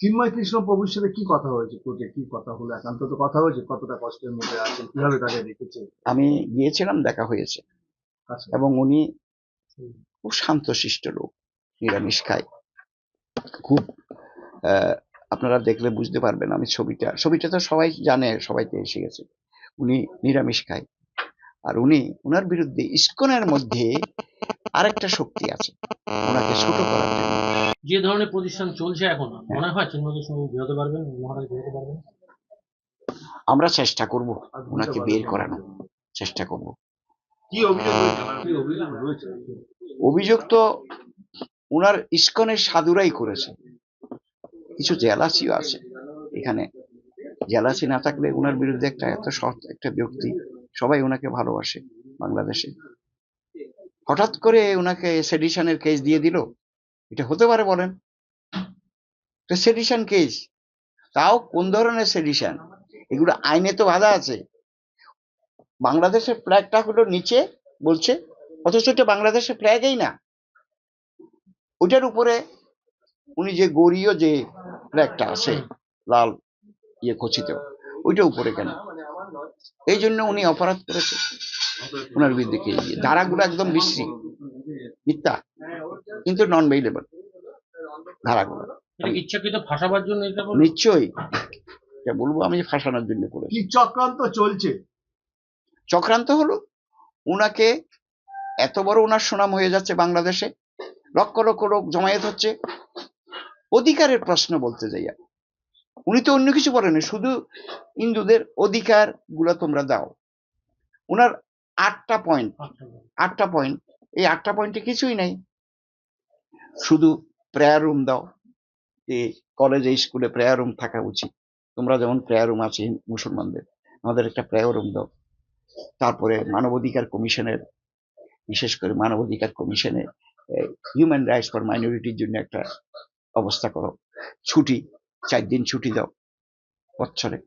চিন্ময় কৃষ্ণ প্রভুর সাথে কি কথা হয়েছে? কোর্টে কি কথা হলো? একান্ত তো কথা হয়েছে কতটা কষ্টের মধ্যে আছে কীভাবে তাকে রেখেছে আমি গিয়েছিলাম দেখা হয়েছে। আচ্ছা। এবং উনি খুব শান্তশিষ্ট লোক নিরামিষ খায়। খুব আপনারা দেখলে বুঝতে পারবেন আমি ছবিটা ছবিটা তো সবাই জানে সবাইতে এসে গেছে। উনি নিরামিষ খায়। আর উনি ওনার বিরুদ্ধে ইস্কনের মধ্যে আরেকটা শক্তি আছে ওনাকে ছোট করার জন্য। যে ধরনের প্রতিষ্ঠান চলছে এখন মনে হয় চিন্ময় সঙ্গে বেরোতে পারবেন মহারাজ বেরোতে পারবেন? আমরা চেষ্টা করব ওনাকে বের করানো চেষ্টা করব। কি অভিযোগ রয়েছে? অভিযোগ তো ওনার ইস্কনের সাধুরাই করেছে। কিছু জেলাসিও আছে। এখানে জেলাসি না থাকলে ওনার বিরুদ্ধে একটা এত সৎ একটা ব্যক্তি সবাই ওনাকে ভালোবাসে বাংলাদেশে। হঠাৎ করে ওনাকে সেডিশনের কেস দিয়ে দিল। এটা হতে পারে বলেন। সেডিশন কেস তাও কোন ধরনের সেডিশন এগুলো আইনে তো বাধা আছে। বাংলাদেশের ফ্ল্যাগটা হলো নিচে বলছে, অথচ এটা বাংলাদেশের ফ্ল্যাগই না। ওইটার উপরে উনি যে গড়ীয় যে ফ্ল্যাগটা আছে, লাল ইয়ে খচিত ওইটা উপরে কেন? এই জন্য উনি অপরাধ করেছে। ওনার বিরুদ্ধে কে ধারাগুলো একদম বিশ্রী। মিথ্যা। কিন্তু নন বেইলেবল ধারাগুলো। কি ইচ্ছাকৃত ফাঁসাবার জন্য নিশ্চয়ই। বলব আমি ফাঁসানোর জন্য করে কি চক্রান্ত চলছে? চক্রান্ত হলো উনাকে এত বড় উনার সুনাম হয়ে যাচ্ছে বাংলাদেশে লক্ষ লক্ষ লোক জমায়েত হচ্ছে। অধিকারের প্রশ্ন বলতে যাইয়া উনি তো অন্য কিছু বলেনি শুধু হিন্দুদের অধিকারগুলো তোমরা দাও। উনার আটটা পয়েন্ট আটটা পয়েন্ট এই আটটা পয়েন্টে কিছুই নাই। শুধু প্রেয়ার রুম দাও, যে কলেজে স্কুলে প্রেয়ার রুম থাকা উচিত। তোমরা যেমন প্রেয়ার রুম আছে মুসলমানদের, আমাদের একটা প্রেয়ার রুম দাও। তারপরে মানবাধিকার কমিশনের, বিশেষ করে মানবাধিকার কমিশনে হিউম্যান রাইটস ফর মাইনরিটির জন্য একটা অবস্থা করো। ছুটি, চার দিন ছুটি দাও বছরে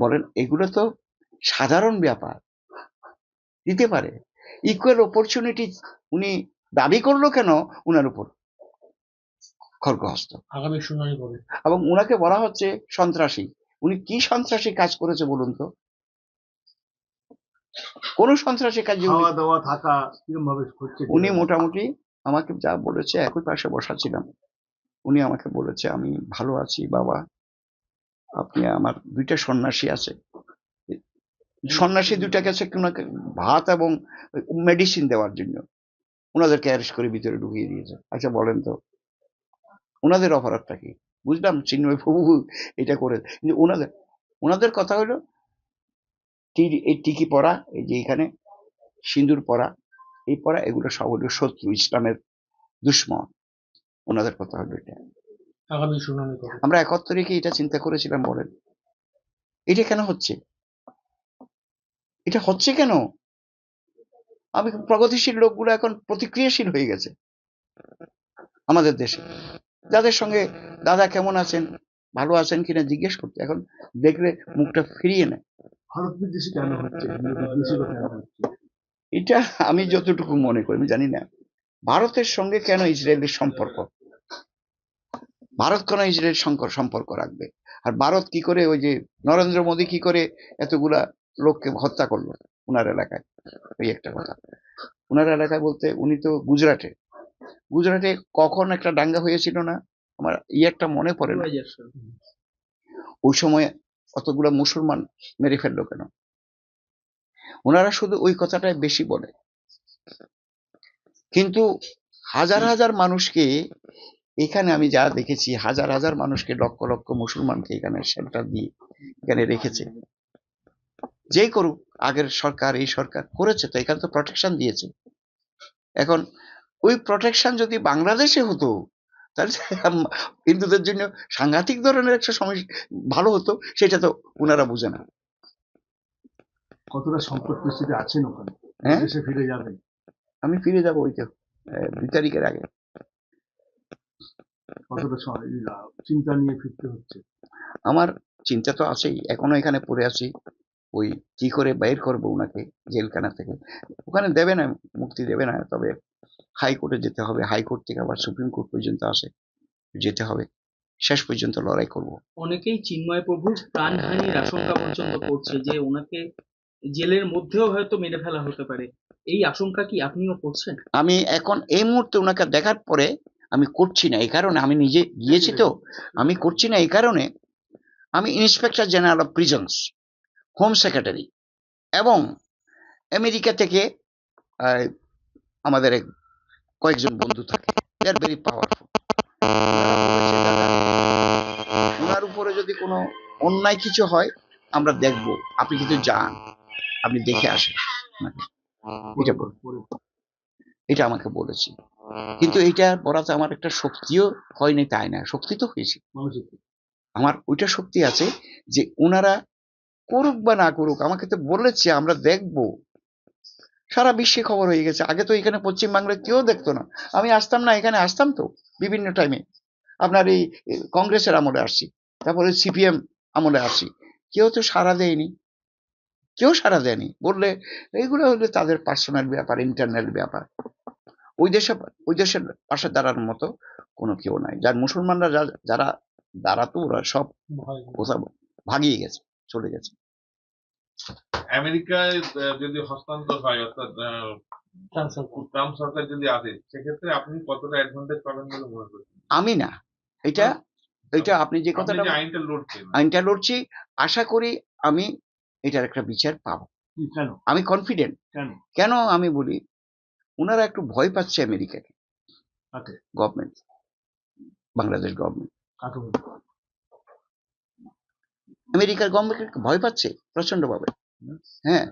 বলেন, এগুলো তো সাধারণ ব্যাপার। দিতে পারে। ইকুয়াল অপরচুনিটি উনি দাবি করল কেন? উনার উপর। খড়গহস্ত আগামী শুনানি কবে? এবং উনাকে বলা হচ্ছে সন্ত্রাসী। উনি কি সন্ত্রাসী কাজ করেছে বলুন তো? কোন সন্ত্রাসী কাজ খাওয়া দাওয়া থাকা কীরকম ভাবে হচ্ছে উনি মোটামুটি আমাকে যা বলেছে একই পাশে বসা ছিলাম। উনি আমাকে বলেছে আমি ভালো আছি বাবা। আপনি আমার দুইটা সন্ন্যাসী আছে। সন্ন্যাসী দুইটা গেছে ভাত এবং মেডিসিন দেওয়ার জন্য। ওনাদেরকে অ্যারেস্ট করে ভিতরে ঢুকিয়ে দিয়েছে। আচ্ছা বলেন তো। ওনাদের অপরাধটা কি? বুঝলাম চিন্ময় প্রভু এটা করে কিন্তু ওনাদের ওনাদের কথা হলো এই টিকি পরা এই যে এখানে সিঁদুর পরা এই পরা এগুলো সব হলো শত্রু ইসলামের দুশ্মন। ওনাদের কথা হলো এটা। আমরা একাত্তরে কি এটা চিন্তা করেছিলাম বলেন। এটা কেন হচ্ছে? এটা হচ্ছে কেন? আমি প্রগতিশীল লোকগুলো এখন প্রতিক্রিয়াশীল হয়ে গেছে। আমাদের দেশে। যাদের সঙ্গে দাদা কেমন আছেন ভালো আছেন কিনা জিজ্ঞেস করতে। এখন দেখলে মুখটা ফিরিয়ে নেয়। এটা আমি যতটুকু মনে করি আমি জানি না। ভারতের সঙ্গে কেন ইসরায়েলের সম্পর্ক? ভারত কেন ইসরায়েল সম্পর্ক রাখবে? আর ভারত কি করে ওই যে নরেন্দ্র মোদী কি করে এতগুলা লোককে হত্যা করল? উনার এলাকায়। ওই একটা কথা। উনার এলাকায় বলতে উনি তো গুজরাটে। গুজরাটে কখন একটা দাঙ্গা হয়েছিল না? আমার ইয়েরটা মনে পড়ে না। ওই সময় অতগুলো মুসলমান মেরে ফেলল কেন? ওনারা শুধু ওই কথাটাই বেশি বলে। কিন্তু হাজার হাজার মানুষকে এখানে আমি যা দেখেছি হাজার হাজার মানুষকে লক্ষ লক্ষ মুসলমানকে এখানে শেল্টার দিয়ে এখানে রেখেছে। যেই করুক আগের সরকার এই সরকার করেছে তো এখানে তো প্রোটেকশন দিয়েছে। এখন ওই প্রোটেকশন যদি বাংলাদেশে হতো তাহলে হিন্দুদের জন্য সাংঘাতিক ধরনের একটা সমস্যা ভালো হতো সেটা তো ওনারা বুঝে না। কতটা সংকট পরিস্থিতি আছেন ওখানে? হ্যাঁ? দেশে ফিরে যাবেন আমি ফিরে যাব ওই তো দুই তারিখের আগে। কতটা চিন্তা নিয়ে ফিরতে হচ্ছে? আমার চিন্তা তো আছেই এখনও এখানে পড়ে আছি। ওই কি করে বাইর করব ওনাকে জেলখানা থেকে? ওখানে দেবে না মুক্তি দেবে না তবে হাইকোর্টে যেতে হবে। হাইকোর্ট থেকে আবার সুপ্রিম কোর্ট পর্যন্ত আসে যেতে হবে। শেষ পর্যন্ত লড়াই করব। অনেকেই চিন্ময় প্রভুর প্রাণহানির আশঙ্কা পর্যন্ত করছে যে ওনাকে জেলের মধ্যেও হয়তো মেরে ফেলা হতে পারে। এই আশঙ্কা কি আপনিও করছেন? আমি এখন এই মুহূর্তে ওনাকে দেখার পরে আমি করছি না। এই কারণে আমি নিজে গিয়েছি তো। আমি করছি না। এই কারণে আমি inspector general of prisons home secretary এবং আমেরিকা থেকে আমাদের এক কয়েকজন বন্ধু থাকে দে আর ভেরি পাওয়ারফুল ওনার উপরে যদি কোনো অন্যায় কিছু হয়, আমরা দেখব, আপনি কিন্তু যান, আপনি দেখে আসেন। এটা এটা আমাকে বলেছি। কিন্তু এটা বলাতে আমার একটা শক্তিও হয়নি তাই না? শক্তি তো হয়েছে। আমার ওইটা শক্তি আছে যে ওনারা করুক বা না করুক, আমাকে তো বলেছে, আমরা দেখব। সারা বিশ্বে খবর হয়ে গেছে। আগে তো এখানে পশ্চিমবাংলায় কেউ দেখতো না। আমি আসতাম না এখানে আসতাম তো বিভিন্ন টাইমে আপনার এই কংগ্রেসের আমলে আসছি তারপরে সিপিএম আমলে আসছি। কেউ তো সাড়া দেয়নি। কেউ সাড়া দেয়নি। বললে এইগুলো হলে তাদের পার্সোনাল ব্যাপার ইন্টারনাল ব্যাপার। ওই দেশে ওই দেশের পাশে দাঁড়ানোর মতো কোনো কেউ নাই। যার মুসলমানরা যারা দাঁড়াতো ওরা সব কোথাও ভাগিয়ে গেছে চলে গেছে। আমেরিকায় যদি হস্তান্তর হয় অর্থাৎ ট্রাম্প সরকার। যদি আসে সেক্ষেত্রে আপনি কতটা অ্যাডভান্টেজ পাবেন বলে মনে করছেন? আমি না। এটা এটা আপনি যে কথাটা আইনটা লড়ছেন। আইনটা লড়ছি আশা করি আমি এটার একটা বিচার পাবো। কেন? আমি কনফিডেন্ট কেন? কেন আমি বলি ওনারা একটু ভয় পাচ্ছে আমেরিকাকে। গভর্নমেন্ট বাংলাদেশ গভর্নমেন্ট আমেরিকার গভর্নমেন্ট ভয় পাচ্ছে প্রচন্ডভাবে হ্যাঁ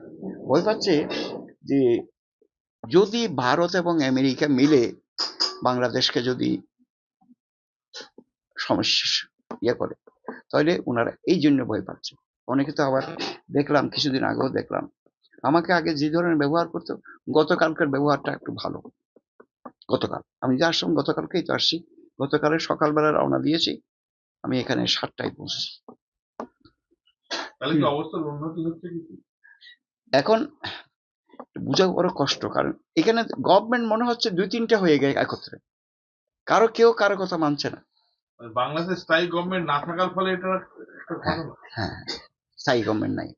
ভয় পাচ্ছে যে যদি ভারত এবং আমেরিকা মিলে বাংলাদেশকে যদি সমস্যা ইয়ে করে, তাহলে ওনারা এই জন্য ভয় পাচ্ছে। অনেকে তো আবার দেখলাম, কিছুদিন আগেও দেখলাম, আমাকে আগে যে ধরনের ব্যবহার করতো, গতকালকার ব্যবহারটা একটু ভালো। গতকাল, আমি যে আসলাম গতকালকেই তো আসছি, গতকালের সকালবেলা রওনা দিয়েছি, আমি এখানে সাতটায় পৌঁছেছি। তাহলে কি অবস্থার উন্নতি হচ্ছে কিছু এখন বোঝা বড় কষ্ট কারণ এখানে গভর্নমেন্ট মনে হচ্ছে দুই তিনটা হয়ে গেছে একত্রে। কারও কেউ কারও কথা মানছে না। মানে বাংলাদেশ স্থায়ী গভর্নমেন্ট না থাকার ফলে এটা হ্যাঁ স্থায়ী গভর্নমেন্ট নাই।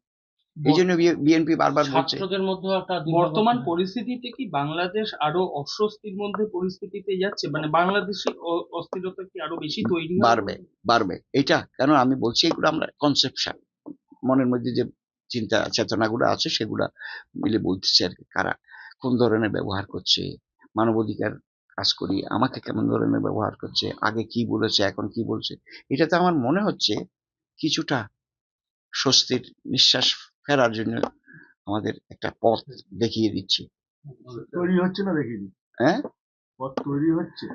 এই জন্য বিএনপি বারবার বলছে। মধ্যে একটা বর্তমান পরিস্থিতিতে কি বাংলাদেশ আরও অস্বস্তির মধ্যে পরিস্থিতিতে যাচ্ছে? মানে বাংলাদেশে অস্থিরতা কি আরও বেশি তৈরি বাড়বে বাড়বে। এটা কেন আমি বলছি এগুলো আমরা কনসেপশন মনের মধ্যে যে চিন্তা চেতনাগুলো আছে সেগুলা মিলে বলতেছে আর কি কারা কোন ধরনের ব্যবহার করছে মানবাধিকার কাজ করি আমাকে কেমন ধরনের ব্যবহার করছে আগে কি বলেছে এখন কি বলছে এটাতে আমার মনে হচ্ছে কিছুটা স্বস্তির নিঃশ্বাস ফেরার জন্য আমাদের একটা পথ দেখিয়ে দিচ্ছে। তৈরি হচ্ছে না দেখিনি? হ্যাঁ? পথ তৈরি হচ্ছে?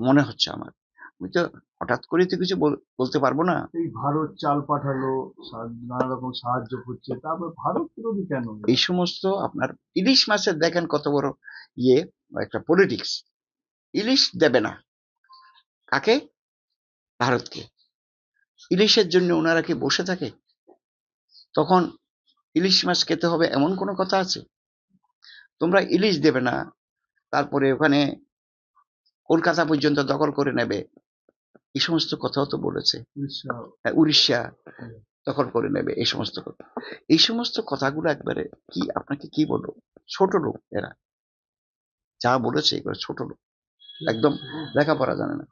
মনে হচ্ছে আমার। আমি তো হঠাৎ করে তো কিছু বল- বলতে পারব না। এই ভারত চাল পাঠালো নানা রকম সাহায্য করছে তারপর ভারত বিরোধী কেন এই সমস্ত আপনার ইলিশ মাছের দেখেন কত বড় ইয়ে একটা পলিটিক্স ইলিশ দেবে না। কাকে? ভারতকে। ইলিশের জন্য ওনারা কি বসে থাকে? তখন ইলিশ মাছ খেতে হবে এমন কোনো কথা আছে? তোমরা ইলিশ দেবে না তারপরে ওখানে কলকাতা পর্যন্ত দখল করে নেবে। এই সমস্ত কথাও তো বলেছে। উড়িষ্যা। হ্যাঁ, উড়িষ্যা। দখল করে নেবে এই সমস্ত কথা। এই সমস্ত কথাগুলো একবারে কি আপনাকে কি বলব? ছোট লোক এরা। যা বলেছে এগুলো ছোট লোক। একদম লেখাপড়া জানে না।